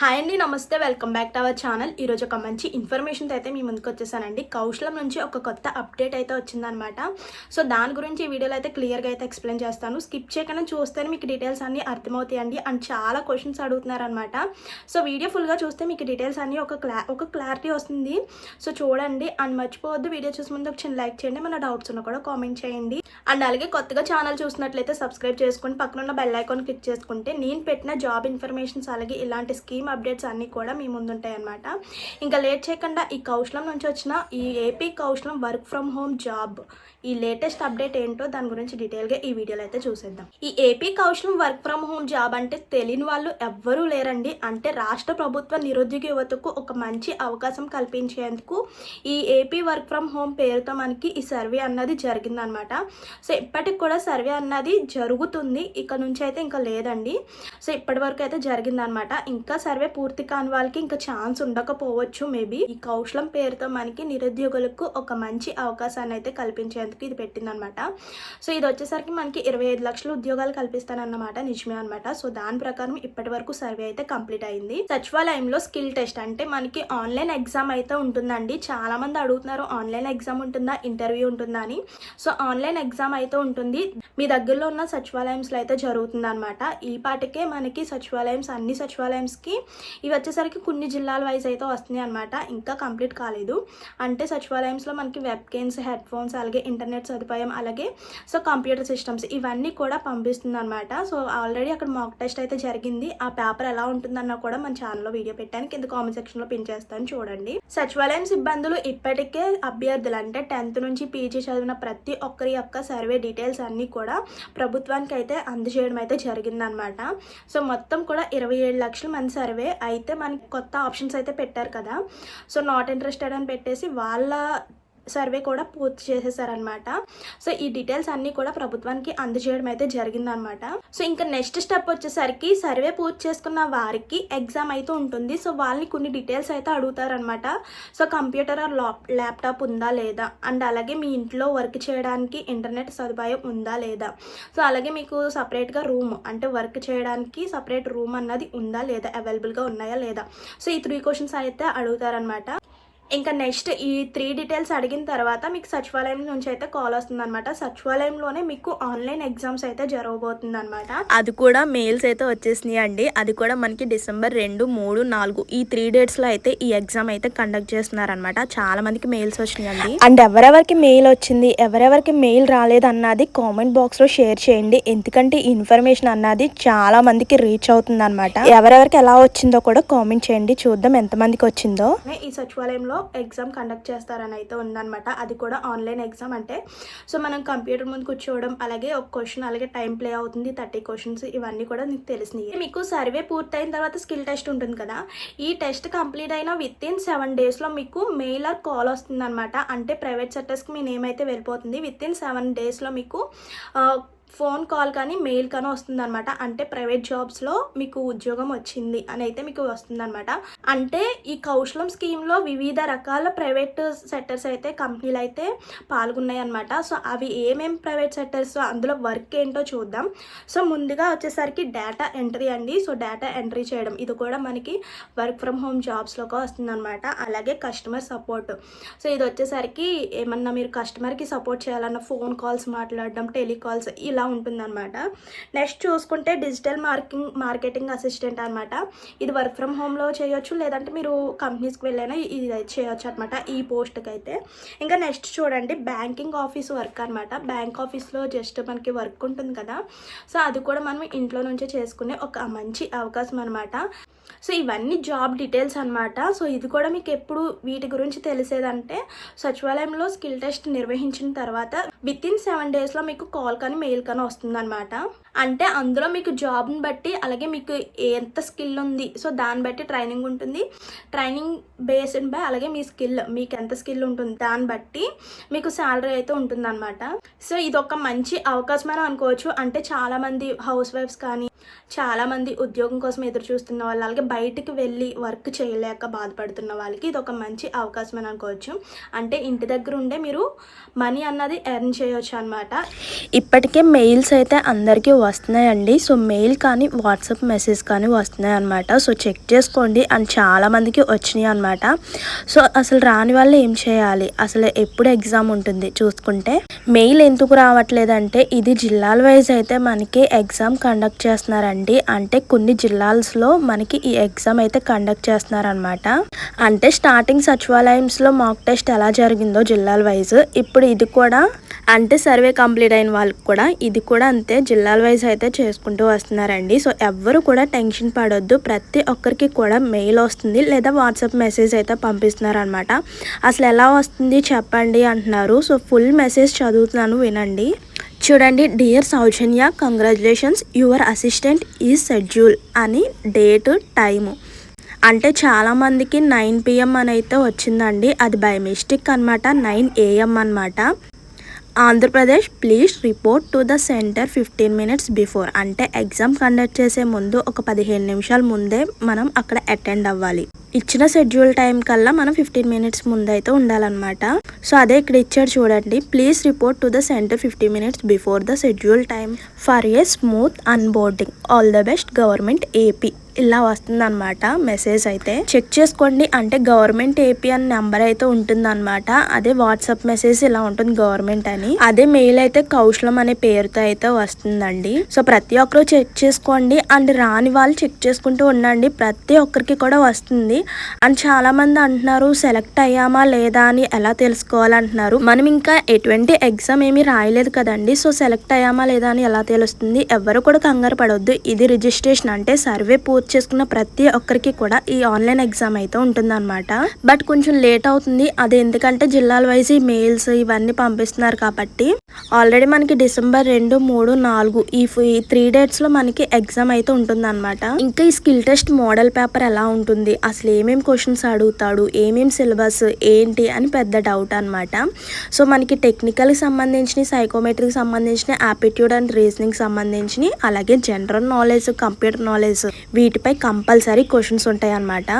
Hi అండి నమస్తే. Welcome back to our channel ఈరోజు ఒక మంచి ఇన్ఫర్మేషన్తో అయితే మీ ముందుకు వచ్చేసానండి. కౌశలం నుంచి ఒక కొత్త అప్డేట్ అయితే వచ్చిందనమాట సో దాని గురించి ఈ వీడియోలో అయితే క్లియర్గా అయితే ఎక్స్ప్లెయిన్ చేస్తాను. స్కిప్ చేయకుండా చూస్తేనే మీకు డీటెయిల్స్ అన్నీ అర్థమవుతాయండి. అండ్ చాలా క్వశ్చన్స్ అడుగుతున్నారనమాట సో వీడియో ఫుల్గా చూస్తే మీకు డీటెయిల్స్ అన్నీ ఒక క్లా ఒక క్లారిటీ వస్తుంది. సో చూడండి. అండ్ మర్చిపోవద్దు వీడియో చూసే ముందు ఒక చిన్న లైక్ చేయండి. మన డౌట్స్ ఉన్నా కూడా కామెంట్ చేయండి. అండ్ అలాగే కొత్తగా ఛానల్ చూసినట్లయితే సబ్స్క్రైబ్ చేసుకొని పక్కన ఉన్న బెల్ ఐకాన్ క్లిక్ చేసుకుంటే నేను పెట్టిన జాబ్ ఇన్ఫర్మేషన్స్ అలాగే ఇలాంటి స్కీమ్ అప్డేట్స్ అన్నీ కూడా మీ ముందు ఉంటాయి ఇంకా లేట్ చేయకుండా ఈ కౌశలం నుంచి వచ్చిన ఈ AP Kaushalam work from home job ఈ లేటెస్ట్ అప్డేట్ ఏంటో దాని గురించి డీటెయిల్గా ఈ వీడియోలో అయితే చూసేద్దాం. ఈ AP Kaushalam work from home job అంటే తెలియని వాళ్ళు ఎవ్వరూ లేరండి. అంటే రాష్ట్ర ప్రభుత్వ నిరుద్యోగ యువతకు ఒక మంచి అవకాశం కల్పించేందుకు ఈ ఏపీ వర్క్ ఫ్రమ్ హోమ్ పేరుతో మనకి ఈ సర్వే అన్నది జరిగిందనమాట సో ఇప్పటికి కూడా సర్వే అన్నది జరుగుతుంది. ఇక నుంచి అయితే ఇంకా లేదండి. సో ఇప్పటి వరకు అయితే జరిగిందనమాట ఇంకా సర్వే పూర్తి కాని వాళ్ళకి ఇంకా ఛాన్స్ ఉండకపోవచ్చు మేబీ. ఈ కౌశలం పేరుతో మనకి నిరుద్యోగులకు ఒక మంచి అవకాశాన్ని అయితే కల్పించేందుకు ఇది పెట్టిందనమాట. సో ఇది వచ్చేసరికి మనకి ఇరవై ఐదు లక్షల ఉద్యోగాలు కల్పిస్తానన్నమాట. నిజమే అనమాట సో దాని ప్రకారం ఇప్పటి వరకు సర్వే అయితే కంప్లీట్ అయింది. సచివాలయంలో స్కిల్ టెస్ట్ అంటే మనకి ఆన్లైన్ ఎగ్జామ్ అయితే ఉంటుందండి. చాలా మంది అడుగుతున్నారు ఆన్లైన్ ఎగ్జామ్ ఉంటుందా? ఇంటర్వ్యూ ఉంటుందా? అని. సో ఆన్లైన్ ఎగ్జామ్ అయితే ఉంటుంది. మీ దగ్గరలో ఉన్న సచివాలయంస్లో అయితే జరుగుతుంది అనమాట ఈ పాటికే మనకి సచివాలయంస్ అన్ని సచివాలయంస్కి ఇవి వచ్చేసరికి కొన్ని జిల్లాల వైజ్ అయితే వస్తున్నాయి అనమాట ఇంకా కంప్లీట్ కాలేదు. అంటే సచివాలయంస్లో మనకి వెబ్ గేమ్స్ హెడ్ ఫోన్స్ అలాగే ఇంటర్నెట్ సదుపాయం అలాగే సో కంప్యూటర్ సిస్టమ్స్ ఇవన్నీ కూడా పంపిస్తుంది అనమాట సో ఆల్రెడీ అక్కడ మాక్ టెస్ట్ అయితే జరిగింది. ఆ పేపర్ ఎలా ఉంటుందన్న కూడా మన ఛానల్లో వీడియో పెట్టాను. కింద కామెంట్ సెక్షన్లో పిన్ చేస్తాను చూడండి. సచివాలయం సిబ్బందులు ఇప్పటికే అభ్యర్థులు అంటే టెన్త్ నుంచి పీజీ చదివిన ప్రతి ఒక్కరి యొక్క సర్వే డీటెయిల్స్ అన్నీ కూడా ప్రభుత్వానికి అయితే అందజేయడం అయితే జరిగిందనమాట సో మొత్తం కూడా ఇరవై ఏడు లక్షల మంది సర్వే అయితే మనకి కొత్త ఆప్షన్స్ అయితే పెట్టారు కదా. సో నాట్ ఇంట్రెస్టెడ్ అని పెట్టేసి వాళ్ళ సర్వే కూడా పూర్తి చేసేసారనమాట సో ఈ డీటెయిల్స్ అన్నీ కూడా ప్రభుత్వానికి అందజేయడం అయితే జరిగిందనమాట సో ఇంకా నెక్స్ట్ స్టెప్ వచ్చేసరికి సర్వే పూర్తి చేసుకున్న వారికి ఎగ్జామ్ అయితే ఉంటుంది. సో వాళ్ళని కొన్ని డీటెయిల్స్ అయితే అడుగుతారనమాట సో కంప్యూటర్ ఆర్ ల్యాప్టాప్ ఉందా లేదా? అండ్ అలాగే మీ ఇంట్లో వర్క్ చేయడానికి ఇంటర్నెట్ సదుపాయం ఉందా లేదా? సో అలాగే మీకు సపరేట్గా రూమ్ అంటే వర్క్ చేయడానికి సపరేట్ రూమ్ అన్నది ఉందా లేదా? అవైలబుల్గా ఉన్నాయా లేదా? సో ఈ త్రీ క్వశ్చన్స్ అయితే అడుగుతారనమాట ఇంకా నెక్స్ట్ ఈ త్రీ డీటెయిల్స్ అడిగిన తర్వాత మీకు సచివాలయం నుంచి అయితే కాల్ వస్తుంది అనమాట సచివాలయంలోనే మీకు ఆన్లైన్ ఎగ్జామ్స్ అయితే జరగబోతుంది అనమాట అది కూడా మెయిల్స్ అయితే వచ్చేసినాయి అండి. అది కూడా మనకి డిసెంబర్ రెండు మూడు నాలుగు ఈ త్రీ డేట్స్లో అయితే ఈ ఎగ్జామ్ అయితే కండక్ట్ చేస్తున్నారనమాట చాలా మందికి మెయిల్స్ వచ్చినాయి అండి. అండ్ ఎవరెవరికి మెయిల్ వచ్చింది ఎవరెవరికి మెయిల్ రాలేదు అన్నది కామెంట్ బాక్స్లో షేర్ చేయండి. ఎందుకంటే ఇన్ఫర్మేషన్ అన్నది చాలా మందికి రీచ్ అవుతుంది అనమాట ఎవరెవరికి ఎలా వచ్చిందో కూడా కామెంట్ చేయండి. చూద్దాం ఎంత మందికి వచ్చిందో. ఈ సచివాలయంలో ఎగ్జామ్ కండక్ట్ చేస్తారని అయితే ఉందన్నమాట. అది కూడా ఆన్లైన్ ఎగ్జామ్ అంటే. సో మనం కంప్యూటర్ ముందు కూర్చోవడం అలాగే ఒక క్వశ్చన్ అలాగే టైం ప్లే అవుతుంది థర్టీ క్వశ్చన్స్ ఇవన్నీ కూడా నీకు తెలిసినాయి. మీకు సర్వే పూర్తయిన తర్వాత స్కిల్ టెస్ట్ ఉంటుంది కదా? ఈ టెస్ట్ కంప్లీట్ అయిన విత్ ఇన్ సెవెన్ డేస్లో మీకు మెయిల్ ఆర్ కాల్ వస్తుంది అనమాట అంటే ప్రైవేట్ సెక్టర్స్కి మీ నేమ్ అయితే వెళ్ళిపోతుంది. విత్ ఇన్ సెవెన్ డేస్లో మీకు ఫోన్ కాల్ కానీ మెయిల్ కానీ వస్తుంది అనమాట అంటే ప్రైవేట్ జాబ్స్లో మీకు ఉద్యోగం వచ్చింది అని అయితే మీకు వస్తుంది అనమాట అంటే ఈ కౌశలం స్కీమ్లో వివిధ రకాల ప్రైవేట్ సెక్టర్స్ అయితే కంపెనీలు అయితే పాల్గొన్నాయి అనమాట సో అవి ఏమేం ప్రైవేట్ సెక్టర్స్ అందులో వర్క్ ఏంటో చూద్దాం. సో ముందుగా వచ్చేసరికి డేటా ఎంట్రీ అండి. సో డేటా ఎంట్రీ చేయడం ఇది కూడా మనకి వర్క్ ఫ్రమ్ హోమ్ జాబ్స్లోకి వస్తుంది అనమాట అలాగే కస్టమర్ సపోర్ట్. సో ఇది వచ్చేసరికి ఏమన్నా మీరు కస్టమర్కి సపోర్ట్ చేయాలన్న ఫోన్ కాల్స్ మాట్లాడడం టెలికాల్స్ ఇలా ఉంటుందన్నమాట. నెక్స్ట్ చూసుకుంటే డిజిటల్ మార్కింగ్ మార్కెటింగ్ అసిస్టెంట్ అనమాట ఇది వర్క్ ఫ్రమ్ హోమ్లో చేయొచ్చు లేదంటే మీరు కంపెనీస్కి వెళ్ళైనా ఇది చేయొచ్చు అనమాట ఈ పోస్ట్కి అయితే. ఇంకా నెక్స్ట్ చూడండి బ్యాంకింగ్ ఆఫీస్ వర్క్ అనమాట బ్యాంక్ ఆఫీస్లో జస్ట్ మనకి వర్క్ ఉంటుంది కదా. సో అది కూడా మనం ఇంట్లో నుంచే చేసుకునే ఒక మంచి అవకాశం అనమాట సో ఇవన్నీ జాబ్ డీటెయిల్స్ అనమాట సో ఇది కూడా మీకు ఎప్పుడు వీటి గురించి తెలిసేదంటే సచివాలయంలో స్కిల్ టెస్ట్ నిర్వహించిన తర్వాత విత్ ఇన్ సెవెన్ డేస్లో మీకు కాల్ కానీ మెయిల్ కానీ వస్తుందన్నమాట. అంటే అందులో మీకు జాబ్ని బట్టి అలాగే మీకు ఎంత స్కిల్ ఉంది సో దాన్ని బట్టి ట్రైనింగ్ ఉంటుంది. ట్రైనింగ్ బేస్డ్ బై అలాగే మీ స్కిల్ మీకు ఎంత స్కిల్ ఉంటుంది దాన్ని బట్టి మీకు శాలరీ అయితే ఉంటుందన్నమాట. సో ఇది ఒక మంచి అవకాశం అని అనుకోవచ్చు. అంటే చాలామంది హౌస్ వైఫ్స్ కానీ చాలామంది ఉద్యోగం కోసం ఎదురు చూస్తున్న వాళ్ళు అలాగే బయటికి వెళ్ళి వర్క్ చేయలేక బాధపడుతున్న వాళ్ళకి ఇది ఒక మంచి అవకాశం అని అనుకోవచ్చు. అంటే ఇంటి దగ్గర ఉండే మీరు మనీ అన్నది ఎర్న్ చేయొచ్చు అనమాట ఇప్పటికే మెయిల్స్ అయితే అందరికీ వస్తున్నాయండి. సో మెయిల్ కానీ వాట్సాప్ మెసేజ్ కానీ వస్తున్నాయి అనమాట సో చెక్ చేసుకోండి. అండ్ చాలామందికి వచ్చినాయి అనమాట సో అసలు రాని వాళ్ళు ఏం చేయాలి? అసలు ఎప్పుడు ఎగ్జామ్ ఉంటుంది? చూసుకుంటే మెయిల్ ఎందుకు రావట్లేదంటే ఇది జిల్లాల వైజ్ అయితే మనకి ఎగ్జామ్ కండక్ట్ చేస్తున్నారండి. అంటే కొన్ని జిల్లాస్లో మనకి ఈ ఎగ్జామ్ అయితే కండక్ట్ చేస్తున్నారనమాట అంటే స్టార్టింగ్ సచివాలయంలో మాక్ టెస్ట్ ఎలా జరిగిందో జిల్లాల వైజ్. ఇప్పుడు ఇది కూడా అంటే సర్వే కంప్లీట్ అయిన వాళ్ళకి కూడా ఇది కూడా అంతే జిల్లాల వైజ్ అయితే చేసుకుంటూ వస్తున్నారండి. సో ఎవ్వరు కూడా టెన్షన్ పడొద్దు. ప్రతి ఒక్కరికి కూడా మెయిల్ వస్తుంది లేదా వాట్సాప్ మెసేజ్ అయితే పంపిస్తున్నారు అనమాట అసలు ఎలా వస్తుంది చెప్పండి అంటున్నారు. సో ఫుల్ మెసేజ్ చదువుతున్నాను వినండి. చూడండి dear Soujanya congratulations your assistant ఈ షెడ్యూల్ అని డేట్ టైము. అంటే చాలామందికి నైన్ పిఎం అని అయితే వచ్చిందండి. అది బై మిస్టేక్ అనమాట నైన్ ఏఎం అనమాట Andhra Pradesh please report to the centre fifteen minutes before అంటే ఎగ్జామ్ కండక్ట్ చేసే ముందు ఒక పదిహేను నిమిషాల ముందే మనం అక్కడ అటెండ్ అవ్వాలి. ఇచ్చిన షెడ్యూల్ టైం కల్లా మనం ఫిఫ్టీన్ మినిట్స్ ముందైతే ఉండాలన్నమాట. సో అదే ఇక్కడ ఇచ్చాడు చూడండి. Please report to the centre fifty minutes before the schedule time for a smooth onboarding all the best government AP ఇలా వస్తుందన్నమాట మెసేజ్ అయితే. చెక్ చేసుకోండి. అంటే గవర్నమెంట్ ఏపీ అని నెంబర్ అయితే ఉంటుందన్నమాట. అదే వాట్సాప్ మెసేజ్ ఇలా ఉంటుంది గవర్నమెంట్ అని. అదే మెయిల్ అయితే కౌశలం అనే పేరుతో అయితే వస్తుందండి. సో ప్రతి ఒక్కరు చెక్ చేసుకోండి. అండ్ రాని వాళ్ళు చెక్ చేసుకుంటూ ఉండండి. ప్రతి ఒక్కరికి కూడా వస్తుంది. అండ్ చాలా మంది అంటున్నారు సెలెక్ట్ అయ్యామా లేదా అని ఎలా తెలుసుకోవాలంటున్నారు? మనం ఇంకా ఎటువంటి ఎగ్జామ్ ఏమీ రాయలేదు కదండి. సో సెలెక్ట్ అయ్యామా లేదా అని ఎలా తెలుస్తుంది? ఎవరు కూడా కంగారు పడవద్దు ఇది రిజిస్ట్రేషన్ అంటే సర్వే పూర్తి చేసుకున్న ప్రతి ఒక్కరికి కూడా ఈ ఆన్లైన్ ఎగ్జామ్ అయితే ఉంటుందన్నమాట. బట్ కొంచెం లేట్ అవుతుంది. అది ఎందుకంటే జిల్లాల వైజ్ ఈ మెయిల్స్ ఇవన్నీ పంపిస్తున్నారు కాబట్టి. ఆల్రెడీ మనకి డిసెంబర్ రెండు మూడు నాలుగు ఈ ఈ త్రీ డేట్స్లో మనకి ఎగ్జామ్ అయితే ఉంటుందన్నమాట. ఇంకా ఈ స్కిల్ టెస్ట్ మోడల్ పేపర్ ఎలా ఉంటుంది? అసలు ఏమేమి క్వశ్చన్స్ అడుగుతాడు? ఏమేమి సిలబస్? ఏంటి? అని పెద్ద డౌట్ అనమాట సో మనకి టెక్నికల్కి సంబంధించిన సైకోమెట్రిక్ సంబంధించిన యాప్టిట్యూడ్ అండ్ రీజనింగ్ సంబంధించిన అలాగే జనరల్ నాలెడ్జ్ కంప్యూటర్ నాలెడ్జ్ వీటిపై కంపల్సరీ క్వశ్చన్స్ ఉంటాయి అన్నమాట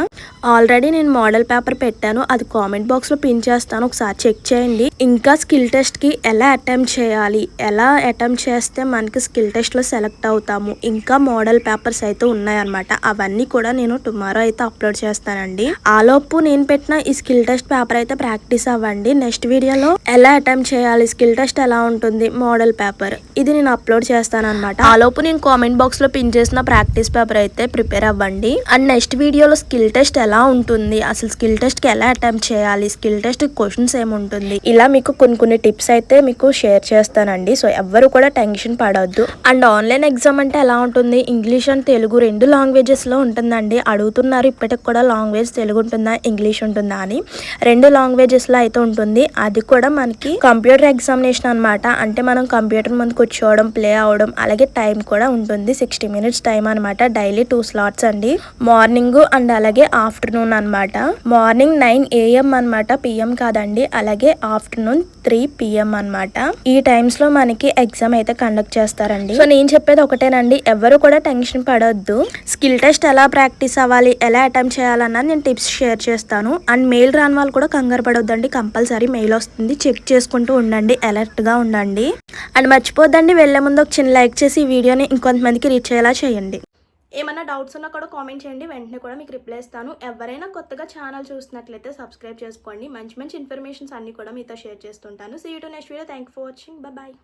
ఆల్రెడీ నేను మోడల్ పేపర్ పెట్టాను అది కామెంట్ బాక్స్లో పిన్ చేస్తాను ఒకసారి చెక్ చేయండి. ఇంకా స్కిల్ టెస్ట్కి ఎలా అటెంప్ట్ చేయాలి ఎలా అటెంప్ట్ చేస్తే మనకి స్కిల్ టెస్ట్లో సెలెక్ట్ అవుతాము ఇంకా మోడల్ పేపర్స్ అయితే ఉన్నాయన్నమాట. అవన్నీ కూడా నేను టుమారో అయితే అప్లోడ్ చేస్తానండి. ఆలోపు నేను పెట్టిన ఈ స్కిల్ టెస్ట్ పేపర్ అయితే ప్రాక్టీస్ అవ్వండి. నెక్స్ట్ వీడియోలో ఎలా అటెంప్ట్ చేయాలి స్కిల్ టెస్ట్ ఎలా ఉంటుంది మోడల్ పేపర్ ఇది నేను అప్లోడ్ చేస్తాను అనమాట ఆలోపు నేను కామెంట్ బాక్స్లో పిన్ చేసిన ప్రాక్టీస్ పేపర్ అయితే ప్రిపేర్ అవ్వండి. అండ్ నెక్స్ట్ వీడియోలో స్కిల్ టెస్ట్ ఎలా ఉంటుంది? అసలు స్కిల్ టెస్ట్కి ఎలా అటెంప్ట్ చేయాలి? స్కిల్ టెస్ట్ క్వశ్చన్స్ ఏముంటుంది? ఇలా మీకు కొన్ని కొన్ని టిప్స్ అయితే మీకు షేర్ చేస్తానండి. సో ఎవ్వరు కూడా టెన్షన్ పడవద్దు అండ్ ఆన్లైన్ ఎగ్జామ్ అంటే ఎలా ఉంటుంది? ఇంగ్లీష్ అండ్ తెలుగు రెండు లాంగ్వేజెస్లో ఉంటుందండి. అడుగుతున్నారు ఇప్పటికి కూడా లాంగ్వేజ్ తెలుగు ఉంటుందా? ఇంగ్లీష్ ఉంటుందా అని. రెండు లాంగ్వేజెస్లో అయితే ఉంటుంది. అది కూడా మనకి కంప్యూటర్ ఎగ్జామినేషన్ అనమాట అంటే మనం కంప్యూటర్ ముందు కూర్చోవడం ప్లే అవడం అలాగే టైం కూడా ఉంటుంది. సిక్స్టీ మినిట్స్ టైం అన్నమాట. డైలీ టూ స్లాట్స్ అండి. మార్నింగ్ అండ్ అలాగే ఆఫ్టర్నూన్ అన్నమాట. మార్నింగ్ నైన్ ఏఎం అనమాట పిఎం కాదండి. అలాగే ఆఫ్టర్నూన్ త్రీ పిఎం అన్నమాట. ఈ టైమ్స్లో మనకి ఎగ్జామ్ అయితే కండక్ట్ చేస్తారండి. సో నేను చెప్పేది ఒకటేనండి. ఎవరు కూడా టెన్షన్ పడొద్దు. స్కిల్ టెస్ట్ ఎలా ప్రాక్టీస్ అవ్వాలి ఎలా అటెంప్ట్ చేయాలన్నది నేను టిప్స్ షేర్ చేస్తాను. అండ్ మెయిల్ రాని వాళ్ళు కూడా కంగారు పడొద్దండి. కంపల్సరీ మెయిల్ వస్తుంది. చెక్ చేసుకుంటూ ఉండండి. అలర్ట్గా ఉండండి. అండ్ మర్చిపోద్దండి. వెళ్ళే ముందు ఒక చిన్న లైక్ చేసి ఈ వీడియోని ఇంకొంతమందికి రీచ్ అయ్యేలా చేయండి. ఏమైనా డౌట్స్ ఉన్నా కూడా కామెంట్ చేయండి. వెంటనే కూడా మీకు రిప్లై ఇస్తాను. ఎవరైనా కొత్తగా ఛానల్ చూసినట్లయితే సబ్స్క్రైబ్ చేసుకోండి. మంచి మంచి ఇన్ఫర్మేషన్స్ అన్ని కూడా మీతో షేర్ చేస్తుంటాను. See you to next video thank for watching bye